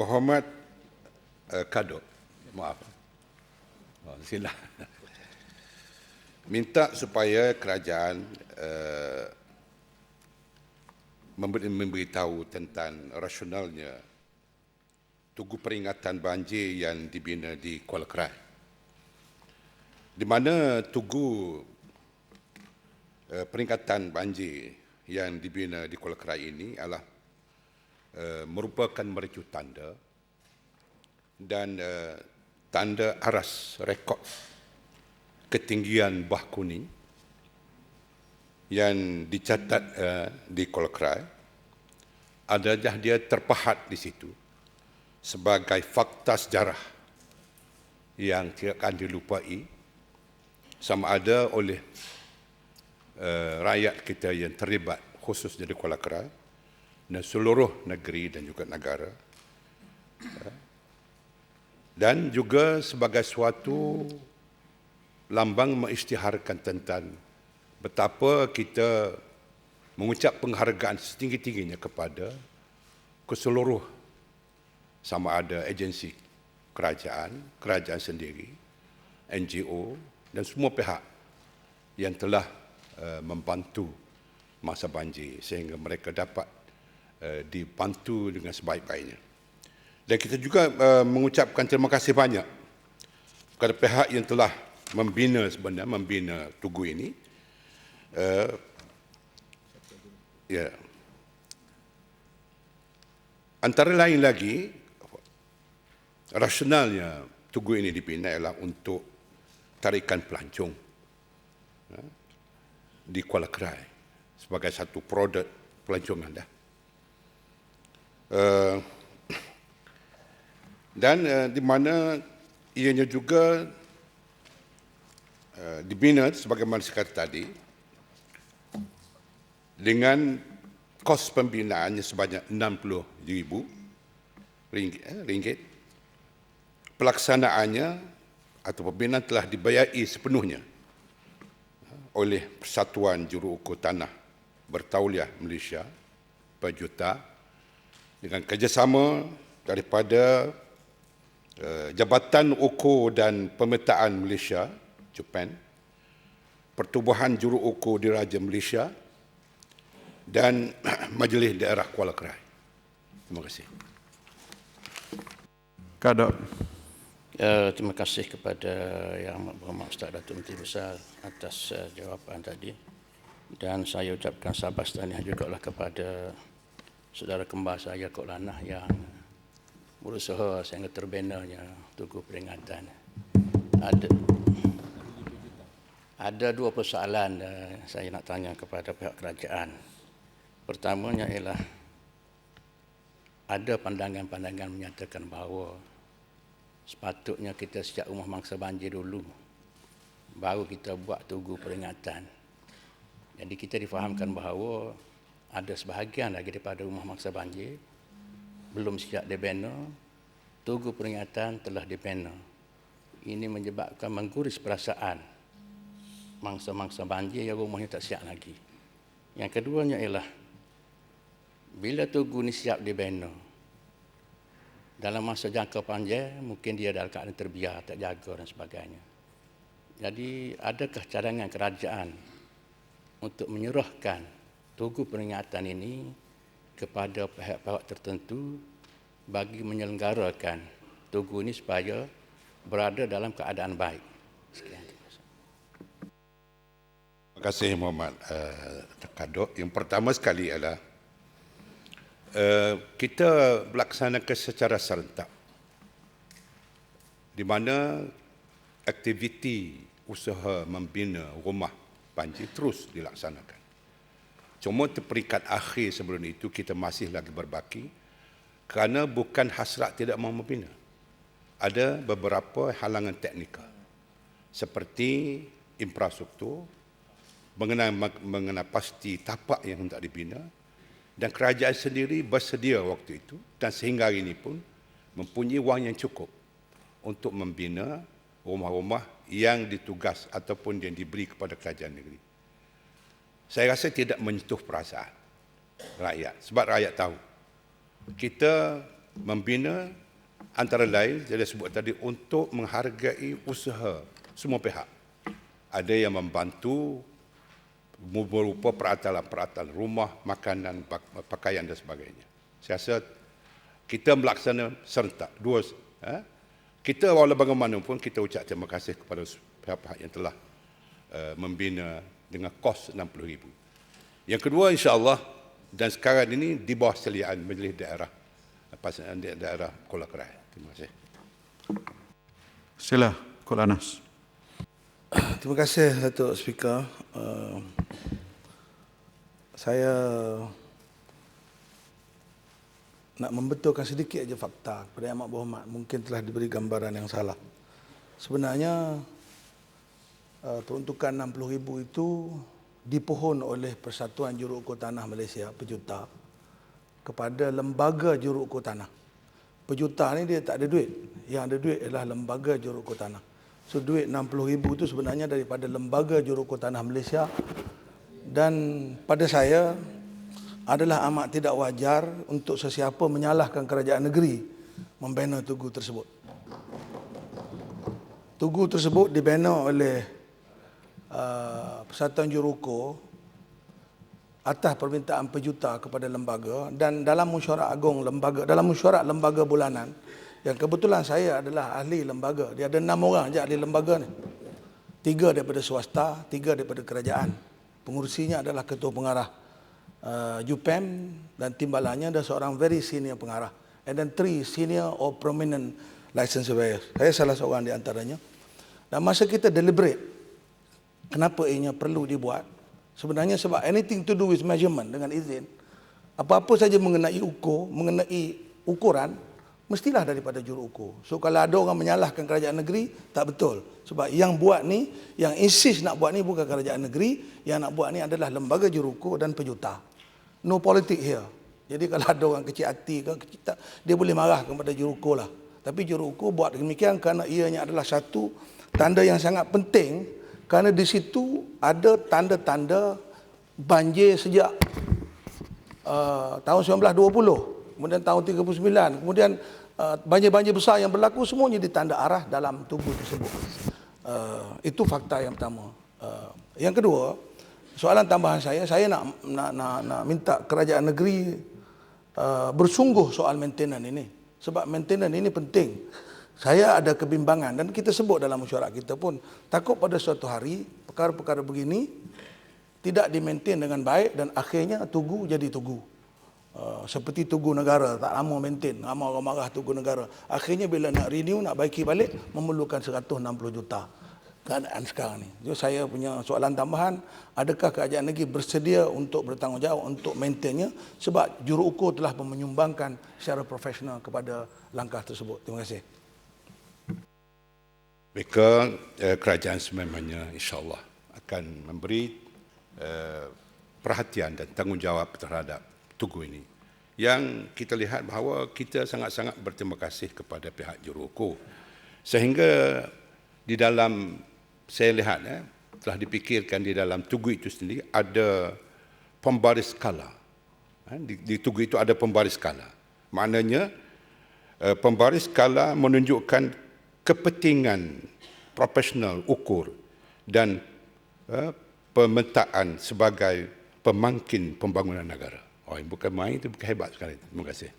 Muhammad uh, Kado, maaf. Oh, sila. Minta supaya kerajaan uh, memberi, memberitahu tentang rasionalnya tugu peringatan banjir yang dibina di Kuala Krai. Di mana tugu uh, peringatan banjir yang dibina di Kuala Krai ini adalah uh, merupakan mercu tanda dan uh, tanda aras rekod ketinggian bah kuning yang dicatat uh, di Kolkrai adalah dia terpahat di situ sebagai fakta sejarah yang tidak akan dilupai sama ada oleh uh, rakyat kita yang terlibat khusus di Kuala Krai dan seluruh negeri dan juga negara. Dan juga sebagai suatu lambang mengisytiharkan tentang betapa kita mengucap penghargaan setinggi-tingginya kepada keseluruh sama ada agensi kerajaan, kerajaan sendiri, NGO dan semua pihak yang telah uh, membantu masa banjir sehingga mereka dapat uh, dibantu dengan sebaik-baiknya. Dan kita juga uh, mengucapkan terima kasih banyak kepada pihak yang telah membina sebenarnya membina tugu ini uh, ya antara lain lagi rasionalnya tugu ini dibina ialah untuk tarikan pelancong di Kuala Krai sebagai satu produk pelancongan dah. Uh, dan uh, di mana ianya juga uh, dibina sebagaimana saya kata tadi dengan kos pembinaannya sebanyak 60 ribu ringgit, eh, ringgit. Pelaksanaannya atau pembinaan telah dibayari sepenuhnya oleh Persatuan Juru Ukur Tanah Bertauliah Malaysia Berjuta dengan kerjasama daripada uh, Jabatan Ukur dan Pemetaan Malaysia Japan Pertubuhan Juru Ukur Diraja Malaysia dan Majlis Daerah Kuala Krai. Terima kasih. Kadok. Uh, terima kasih kepada Yang Berhormat Ustaz Datuk Menteri Besar atas uh, jawapan tadi. Dan saya ucapkan sabar tahniah juga lah kepada saudara kembar saya Kok Lanah yang berusaha sehingga terbinanya tugu peringatan. Ada ada dua persoalan uh, saya nak tanya kepada pihak kerajaan. Pertamanya ialah ada pandangan-pandangan menyatakan bahawa sepatutnya kita sejak rumah mangsa banjir dulu baru kita buat tugu peringatan. Jadi kita difahamkan bahawa ada sebahagian lagi daripada rumah mangsa banjir belum siap dibina, tugu peringatan telah dibina. Ini menyebabkan mengguris perasaan mangsa-mangsa banjir yang rumahnya tak siap lagi. Yang keduanya ialah bila tugu ni siap dibina, dalam masa jangka panjang mungkin dia dalam keadaan terbiar, tak jaga dan sebagainya. Jadi adakah cadangan kerajaan untuk menyerahkan tugu peringatan ini kepada pihak-pihak tertentu bagi menyelenggarakan tugu ini supaya berada dalam keadaan baik. Sekian. Terima kasih Muhammad uh, Kadok. Yang pertama sekali adalah uh, kita melaksanakan secara serentak di mana aktiviti usaha membina rumah banjir terus dilaksanakan. Cuma terperikat akhir sebelum itu kita masih lagi berbaki kerana bukan hasrat tidak mahu membina. Ada beberapa halangan teknikal seperti infrastruktur, mengenai mengenai pasti tapak yang hendak dibina dan kerajaan sendiri bersedia waktu itu dan sehingga hari ini pun mempunyai wang yang cukup untuk membina rumah-rumah yang ditugas ataupun yang diberi kepada kerajaan negeri. Saya rasa tidak menyentuh perasaan rakyat sebab rakyat tahu kita membina antara lain saya sebut tadi untuk menghargai usaha semua pihak. Ada yang membantu berupa peralatan-peralatan rumah, makanan, pak- pakaian dan sebagainya. Saya rasa kita melaksana serentak dua eh? kita walau bagaimanapun kita ucap terima kasih kepada pihak-pihak yang telah uh, membina dengan kos RM60,000. Yang kedua insya-Allah dan sekarang ini di bawah seliaan majlis daerah pasangan da- daerah Kuala Kerai. Terima kasih. Sila, Kul Anas. Terima kasih Datuk Speaker. Uh, saya nak membetulkan sedikit aja fakta kepada Yang Amat Berhormat. Mungkin telah diberi gambaran yang salah. Sebenarnya uh, peruntukan RM60,000 itu dipohon oleh Persatuan Juruukur Tanah Malaysia, Pejuta, kepada Lembaga Juruukur Tanah. Pejuta ni dia tak ada duit. Yang ada duit adalah Lembaga Juruukur Tanah. So duit RM60,000 itu sebenarnya daripada Lembaga Juruukur Tanah Malaysia dan pada saya adalah amat tidak wajar untuk sesiapa menyalahkan kerajaan negeri membina tugu tersebut. Tugu tersebut dibina oleh uh, Persatuan Juruko atas permintaan pejuta kepada lembaga dan dalam mesyuarat agung lembaga dalam mesyuarat lembaga bulanan yang kebetulan saya adalah ahli lembaga. Dia ada enam orang je ahli lembaga ni. Tiga daripada swasta tiga daripada kerajaan. Pengurusinya adalah ketua pengarah uh, UPEM dan timbalannya ada seorang very senior pengarah. And then three senior or prominent license surveyors saya salah seorang di antaranya. Dan masa kita deliberate kenapa ianya perlu dibuat? Sebenarnya sebab anything to do with measurement dengan izin apa-apa saja mengenai ukur mengenai ukuran mestilah daripada juru ukur. So kalau ada orang menyalahkan kerajaan negeri tak betul. Sebab yang buat ni yang insist nak buat ni bukan kerajaan negeri yang nak buat ni adalah lembaga juru ukur dan pejuta. No politik here. Jadi kalau ada orang kecil hati ke kecil tak, dia boleh marah kepada juru ukur lah. Tapi juru ukur buat demikian kerana ianya adalah satu tanda yang sangat penting kerana di situ ada tanda-tanda banjir sejak uh, tahun 1920 kemudian tahun 39 kemudian uh, banjir-banjir besar yang berlaku semuanya ditanda arah dalam tubuh tersebut. Uh, itu fakta yang pertama. Uh, yang kedua soalan tambahan saya saya nak nak nak, nak minta kerajaan negeri uh, bersungguh soal maintenance ini. Sebab maintenance ini penting saya ada kebimbangan dan kita sebut dalam mesyuarat kita pun takut pada suatu hari perkara-perkara begini tidak dimaintain dengan baik dan akhirnya tugu jadi tugu. Uh, seperti tugu negara tak lama maintain, lama orang marah tugu negara. Akhirnya bila nak renew nak baiki balik memerlukan 160 juta. Keadaan sekarang ni. Jadi saya punya soalan tambahan, adakah kerajaan negeri bersedia untuk bertanggungjawab untuk maintainnya sebab juru ukur telah menyumbangkan secara profesional kepada langkah tersebut. Terima kasih. Mereka eh, kerajaan sememangnya insyaAllah akan memberi eh, perhatian dan tanggungjawab terhadap tugu ini. Yang kita lihat bahawa kita sangat-sangat berterima kasih kepada pihak juruukur. Sehingga di dalam saya lihat eh, telah dipikirkan di dalam tugu itu sendiri ada pembaris skala. Eh, di, di tugu itu ada pembaris skala. Maknanya eh, pembaris skala menunjukkan kepentingan profesional ukur dan uh, pemetaan sebagai pemangkin pembangunan negara. Oh, bukan main itu bukan hebat sekali. Terima kasih.